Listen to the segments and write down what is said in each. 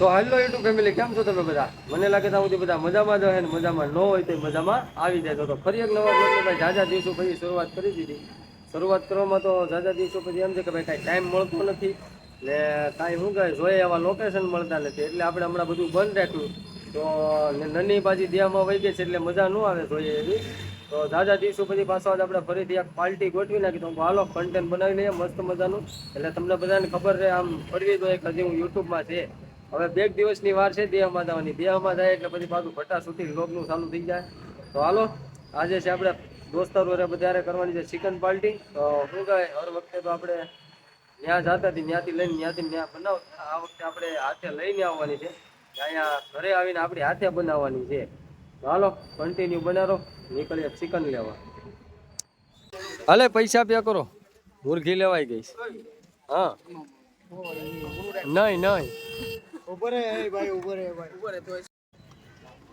તો હાલો YouTube family, કેમ છો તમે બધા? મને લાગે ત્યાં સુધી બધા મજામાં જ હોય ને મજામાં ન હોય તો મજામાં આવી જાય. તો ફરી એક નવા બ્લોગની ભાઈ જાજા દિવસો પછી શરૂઆત કરી દીધી. શરૂઆત કરવામાં તો જાજા દિવસો પછી એમ છે કે ભાઈ કાંઈ ટાઈમ મળતો નથી. ને કાંઈ શું કહે જોઈએ એવા લોકેશન મળતા નથી. એટલે આપણે હમણાં બધું બંધ રાખ્યું. તો નની પાછી દિયામાં વહી ગઈ છે એટલે મજા ન આવે જોઈએ એવી. તો જાજા દિવસો પછી પાછો આજ આપણે ફરીથી એક પાર્ટી ગોઠવી નાખી. તો હાલો કન્ટેન્ટ બનાવી લઈએ, મસ્ત મજાનું. એટલે તમને બધાને ખબર છે, આમ પડવી તો એક હજી હું યુટ્યુબમાં છે. હવે બે દિવસની વાર છે દેહમાં જવાની દેહમાં જાય એટલે પછી પાછું ભટ્ટા સુધી લોગનું ચાલુ થઈ જાય. તો હાલો, આજે છે આપણે દોસ્તારો બધારે કરવાની છે ચિકન પાર્ટી. તો શું કહે હર વખતે તો આપણે ત્યાં જતા હતી ત્યાંથી લઈને ત્યાંથી ત્યાં બનાવતા આ વખતે આપણે હાથે લઈને આવવાની છે. અહીંયા ઘરે આવીને આપણી હાથે બનાવવાની છે. હાલો કન્ટિન્યુ બનાવો નીકળીએ ચિકન લેવા. હાલે, પૈસા પે કરો. મુરઘી લેવાઈ ગઈ હા. નહીં નહીં. ઉપર હે ભાઈ ઉપર હે ભાઈ. ઉપર હે તો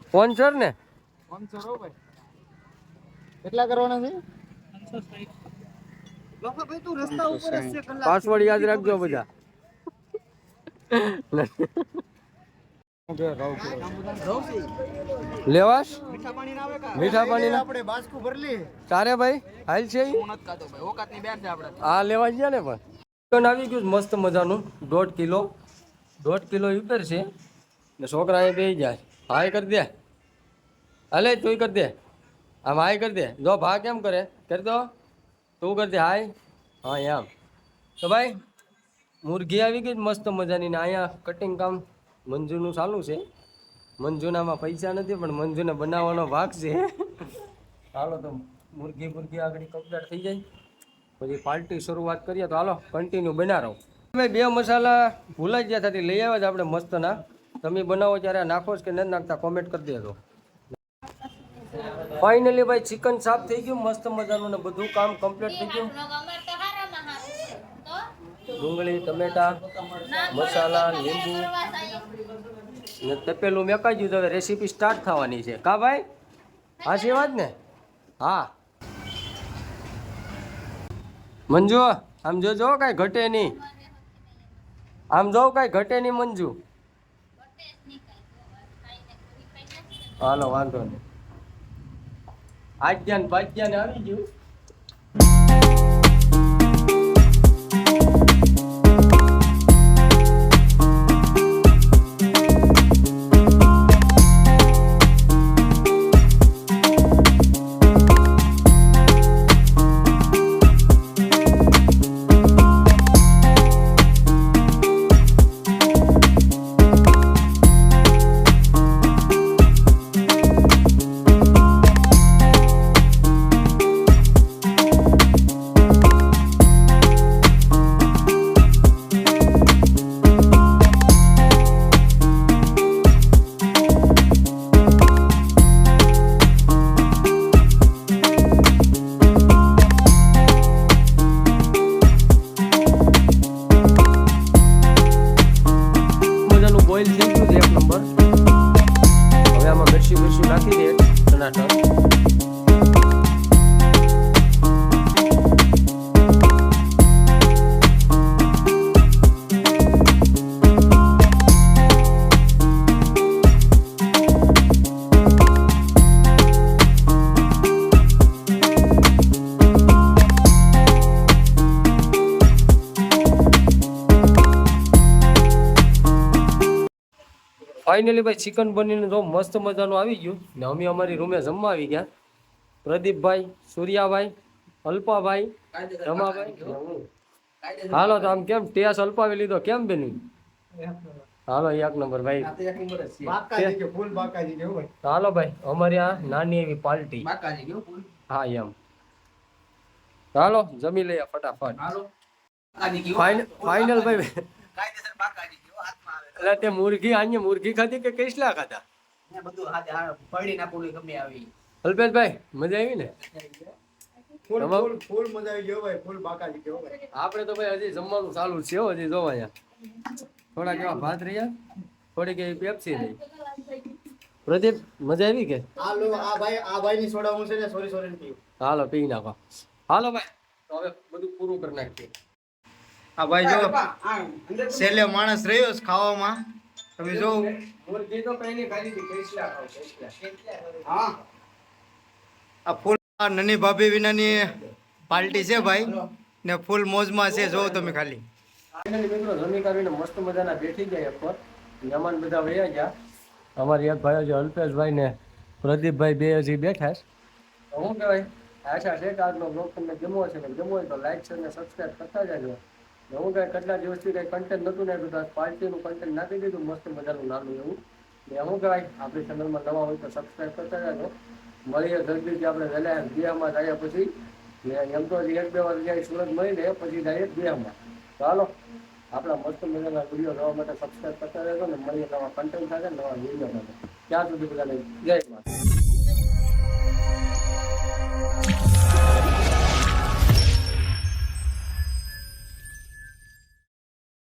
સ્પોન્સર ને. 500 રો ભાઈ. કેટલા કરવાના છે? લોકો ભાઈ તું રસ્તા ઉપર જ છે કલાક. પાસવર્ડ યાદ રાખજો બધા. લેવાશ? મીઠા પાણી ના આવે કા? મીઠા પાણીના? આપણે બાસ્કુ ભરલી તારે ભાઈ હાલ છે? હું લેવા ગયા ને પણ? ચિકન આવી ગયું મસ્ત મજાનું દોઢ કિલો. દોઢ કિલો ઉપર છે. ને છોકરા એ બે જાય હાય કરી દે. હાલે, તું કરી દે. આમ હાય કરી દે. જો ભા કેમ કરે? કરી દો. તું કરી દે. હાય. હા, એમ. તો ભાઈ, મુરઘી આવી ગઈ મસ્ત મજાની ને અહીંયા કટિંગ કામ મંજુનું ચાલુ છે. મંજુનામાં પૈસા નથી, પણ મંજુને બનાવવાનો ભાગ છે. ચાલો તો મુરઘી મુરઘી આગળ કમ્પ્લીટ થઈ જાય. પછી પાર્ટી શરૂઆત કરીએ તો હાલો કન્ટિન્યુ બનાવો તમે બે મસાલા ભૂલાઈ ગયા થતી, લઈ આવ્યા જ આપણે મસ્તના. તમે બનાવો ત્યારે નાખો કે નથી નાખતા કોમેન્ટ કરી દેજો. ફાઇનલી ભાઈ ચિકન સાફ થઈ ગયું, મસ્ત મજાનું ને બધું કામ કમ્પ્લીટ થઈ ગયું. ડુંગળી, ટમેટા, મસાલા, લીંબુ. ને તપેલું મેકાઈ ગયું હવે રેસીપી સ્ટાર્ટ થવાની છે. કા ભાઈ? હા છે વાત ને? હા. મંજુ, આમ જોજો, કાંઈ ઘટે નહીં. આમ જોઉં કાંઈ ઘટે નહીં મંજુ. હાલો વાંધો નહીં. આજ્ઞાન ભાગ્યાને આવી ગયું. થઈ ગયું છે એક નંબર. હવે આમાં મિરચી મિરચી નાખી દે. ટનાટર ફાઇનલી ભાઈ ચિકન બનીને તો મસ્ત મજાનું આવી ગયું ને અમે અમારી રૂમે જમવા આવી ગયા. પ્રદીપભાઈ સૂર્યાભાઈ અલ્પાભાઈ રમાભાઈ. હાલો તો આમ કેમ ટેસ અલ્પાવી લીધો? કેમ બન્યું? હાલો એક નંબર ભાઈ. હાલો ભાઈ અમારી આ નાની એવી પાર્ટી. હા એમ. હાલો જમી લઈએ ફટાફટ. ફાઇનલ ભાઈ કાયદેસર બાકાજી કે હાથમાં આવે એટલે તે મુરઘી આની મુરઘી ખાધી કે કેસલા ખાધા? ને બધું પડી ના પૂરી ગમે આવી. અલ્પેશભાઈ મજા આવી ને? ફૂલ ફૂલ ફૂલ મજા આવી ગયો ભાઈ ફૂલ બાકાજી કે હો ભાઈ. આપણે તો ભાઈ હજી જમવાનું ચાલુ છે હો, હજી જોવા અહીંયા. થોડાક એવા ભાત રહ્યા થોડીક એવી પેપ્સી રહી પ્રદીપ મજા આવી કે? આ લો આ ભાઈ આ ભાઈ ની સોડા હું છે ને સોરી સોરી પીવું હાલો પી નાખો. હાલો ભાઈ તો હવે બધું પૂરું કરી નાખીએ. આ ભાઈ જો છેલ્લે માણસ રહ્યો છે ખાવામાં. તમે જો. મુરગી તો કઈ ખાલી કેસલા ખાવ હા. આ ફૂલ નની ભાભી વિનાની પાર્ટી છે ભાઈ. ને ફૂલ મોજમાં છે જો તમે ખાલી. મિત્રો જમી કરીને મસ્ત મજાના બેઠી ગયા પર મહેમાન બધા વયા ગયા. અમારી એક ભાઈ છે અલ્પેશભાઈ ને પ્રદીપભાઈ બે હજી બેઠા છે. શું કહેવાય આશા છે કે આજનો બ્લોગ તમને ગમો છે ને ગમો હોય તો લાઈક છે ને સબસ્ક્રાઈબ કરતા જાજો. હું કાંઈ કેટલા દિવસથી કંઈ કન્ટેન્ટ નહોતું નાખ્યું, તો પાર્ટીનું કન્ટેન્ટ નાખી દીધું, મસ્ત મજાનું નાનું એવું. ને શું કહેવાય, આપણી ચેનલમાં નવા હોય તો સબસ્ક્રાઈબ કરતા જાજો મળીએ જલ્દીથી આપણે વહેલા દિયામાં જઈએ પછી. ને એમ તો એક બે વાર જાય સુરત મળીને, પછી જઈએ દિયામાં ચાલો આપણા મસ્ત મજાના વીડિયો જોવા માટે સબસ્ક્રાઈબ કરતા રહેજો ને મળીએ નવા કન્ટેન્ટ સાથે, નવા વીડિયો સાથે. ત્યાં સુધી બધાને જય માતા